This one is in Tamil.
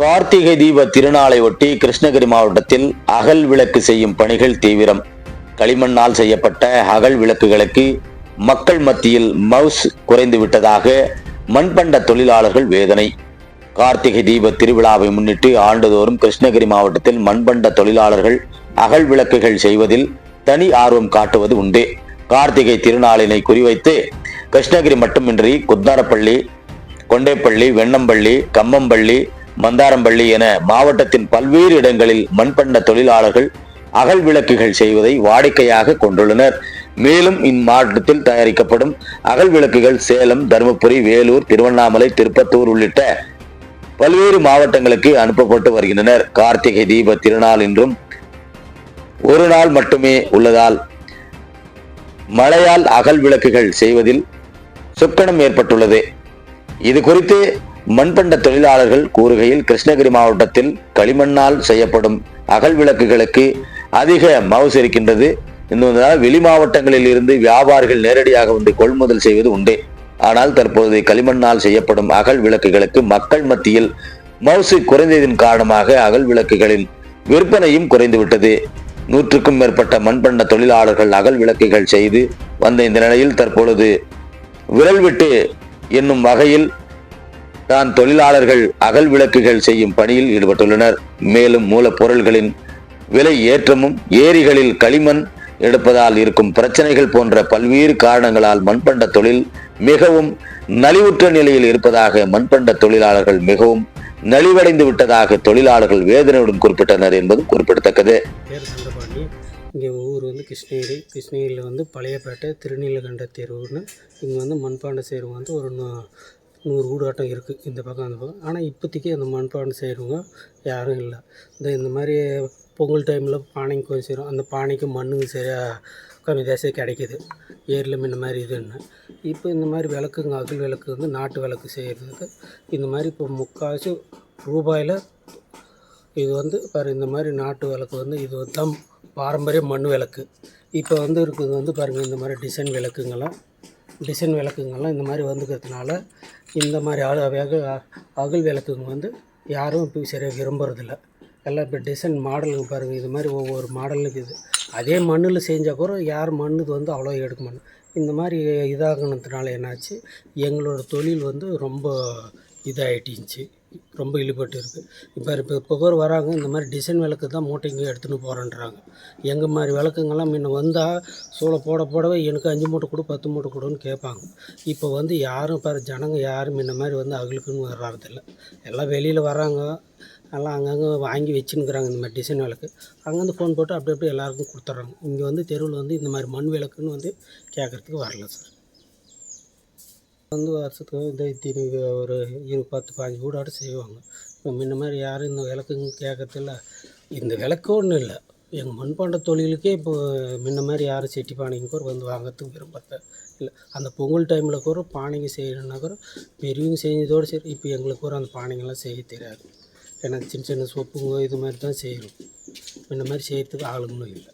கார்த்திகை தீப திருநாளை ஒட்டி கிருஷ்ணகிரி மாவட்டத்தில் அகல் விளக்கு செய்யும் பணிகள் தீவிரம். களிமண்ணால் செய்யப்பட்ட அகல் விளக்குகளுக்கு மக்கள் மத்தியில் மவுஸ் குறைந்து விட்டதாக மண்பண்ட தொழிலாளர்கள் வேதனை. கார்த்திகை தீப திருவிழாவை முன்னிட்டு ஆண்டுதோறும் கிருஷ்ணகிரி மாவட்டத்தில் மண்பண்ட தொழிலாளர்கள் அகல் விளக்குகள் செய்வதில் தனி ஆர்வம் காட்டுவது உண்டு. கார்த்திகை திருநாளினை குறிவைத்து கிருஷ்ணகிரி மட்டுமின்றி குத்தாரப்பள்ளி கொண்டேப்பள்ளி வெண்ணம்பள்ளி கம்மம்பள்ளி மந்தாரம்பள்ளி என மாவட்டத்தின் பல்வேறு இடங்களில் மண்பண்ட தொழிலாளர்கள் அகல் விளக்குகள் செய்வதை வாடிக்கையாக கொண்டுள்ளனர். மேலும் இம்மாவட்டத்தில் தயாரிக்கப்படும் அகல் விளக்குகள் சேலம் தருமபுரி வேலூர் திருவண்ணாமலை திருப்பத்தூர் உள்ளிட்ட பல்வேறு மாவட்டங்களுக்கு அனுப்பப்பட்டு வருகின்றனர். கார்த்திகை தீப திருநாள் இன்றும் ஒரு நாள் மட்டுமே உள்ளதால் மழையால் அகல் விளக்குகள் செய்வதில் சுக்கணம் ஏற்பட்டுள்ளது. இது குறித்து மண்பண்ட தொழிலாளர்கள் கூறுகையில் கிருஷ்ணகிரி மாவட்டத்தில் களிமண்ணால் செய்யப்படும் அகல் விளக்குகளுக்கு அதிக மவுசு இருக்கின்றது. என்பதால் வெளி மாவட்டங்களில் இருந்து வியாபாரிகள் நேரடியாக வந்து கொள்முதல் செய்வது உண்டு. ஆனால் தற்போது களிமண்ணால் செய்யப்படும் அகல் விளக்குகளுக்கு மக்கள் மத்தியில் மவுசு குறைந்ததின் காரணமாக அகல் விளக்குகளின் விற்பனையும் குறைந்துவிட்டது. நூற்றுக்கும் மேற்பட்ட மண்பண்ட தொழிலாளர்கள் அகல் விளக்குகள் செய்து வந்த இந்த நிலையில் தற்பொழுது விரல் விட்டு என்னும் வகையில் தான் தொழிலாளர்கள் அகல் விளக்குகள் செய்யும் பணியில் ஈடுபட்டுள்ளனர். மேலும் மூலப்பொருள்களின் விலை ஏற்றமும் ஏரிகளில் களிமண் எடுப்பதால் இருக்கும் பிரச்சனைகள் போன்ற பல்வேறு காரணங்களால் மண்பண்ட தொழில் மிகவும் நலிவுற்ற நிலையில் இருப்பதாக மண்பண்ட தொழிலாளர்கள் மிகவும் நலிவடைந்து விட்டதாக தொழிலாளர்கள் வேதனையுடன் குறிப்பிட்டனர் என்பது குறிப்பிடத்தக்கது. பேர் சந்தபாண்டி இங்கே ஊர் வந்து கிருஷ்ணகிரி. கிருஷ்ணகிரியில் வந்து பழையப்பேட்டை திருநீலகண்ட தெருவுன்னு இங்கே வந்து மண்பாண்டம் செய்கிறவங்க வந்து ஒரு நூறு ஊடாட்டம் இருக்குது இந்த பக்கம் அந்த பக்கம். ஆனால் இப்போதைக்கு அந்த மண்பாண்டம் செய்கிறவங்க யாரும் இல்லை. இந்த இந்த மாதிரி பொங்கல் டைமில் பானைக்கு கொஞ்சம் செய்கிறோம் அந்த பானைக்கு மண்ணுங்க சரியாக கம்மி தேசம் கிடைக்கிது. ஏர்லும் இந்த மாதிரி இதுன்னு. இப்போ இந்த மாதிரி விளக்குங்க அகல் விளக்கு வந்து நாட்டு விளக்கு செய்கிறதுக்கு இந்த மாதிரி இப்போ முக்கால்வாசி ரூபாயில் இது வந்து பாரு இந்த மாதிரி நாட்டு விளக்கு வந்து இது வந்து தான் பாரம்பரிய மண் விளக்கு. இப்போ வந்து இருக்குது வந்து பாருங்கள் இந்த மாதிரி டிசைன் விளக்குங்கெல்லாம் டிசைன் விளக்குங்கெல்லாம் இந்த மாதிரி வந்துக்கிறதுனால இந்த மாதிரி அழ வேக அகல் விளக்குங்க வந்து யாரும் இப்போ சரியாக விரும்புறதில்ல. எல்லாம் இப்போ டிசைன் மாடலுங்க பாருங்கள் இது மாதிரி ஒவ்வொரு மாடலுக்கு இது. அதே மண்ணில் செஞ்சால் கூட யார் மண்ணுக்கு வந்து அவ்வளோ எடுக்க மாட்டோம் இந்த மாதிரி இதாகினதுனால என்னாச்சு? எங்களோட தொழில் வந்து ரொம்ப இதாகிட்டுச்சு ரொம்ப இழிபட்டு இருக்குது இப்போ இப்போ புகர் வராங்க இந்த மாதிரி டிசைன் விளக்கு தான் மூட்டைங்க எடுத்துன்னு போகிறேன்றாங்க எங்கள் மாதிரி விளக்குங்கெல்லாம் முன்ன வந்தால் சூளை போட போடவே எனக்கு அஞ்சு மூட்டை கொடு பத்து மூட்டை கொடுன்னு கேட்பாங்க. இப்போ வந்து யாரும் பாரு ஜனங்க யாரும் முன்ன மாதிரி வந்து அகலுக்குன்னு வர்றதில்ல. எல்லாம் வெளியில் வராங்க எல்லாம் அங்கங்கே வாங்கி வச்சுன்னுக்குறாங்க இந்த மாதிரி டிசைன் விளக்கு. அங்கேருந்து ஃபோன் போட்டு அப்படி அப்படியே எல்லாருக்கும் கொடுத்துட்றாங்க. இங்கே வந்து தெருவில் வந்து இந்த மாதிரி மண் விளக்குன்னு வந்து கேட்குறதுக்கு வரல சார். வந்து வருஷத்துக்கு இந்த திரு ஒரு இரு பத்து பாஞ்சு வீடாடு செய்வாங்க. இப்போ முன்ன மாதிரி யாரும் இந்த விளக்குங்க கேட்கறதில்ல இந்த விளக்கு ஒன்றும் இல்லை. எங்கள் மண்பாண்ட தொழிலுக்கே இப்போ முன்ன மாதிரி யாரும் செட்டி பானைங்க கூட வந்து வாங்குறதுக்கு விரும்புறது இல்லை. அந்த பொங்கல் டைமில் கூட பானைங்க செய்யணுன்னா கூட பெரியவங்க செஞ்சதோடு சரி. இப்போ எங்களுக்கு கூட அந்த பானைங்கள்லாம் செய்ய தெரியாது. ஏன்னா சின்ன சின்ன சொப்புங்க இது மாதிரி தான் செய்யணும். முன்ன மாதிரி செய்யறதுக்கு ஆளுங்களும் இல்லை.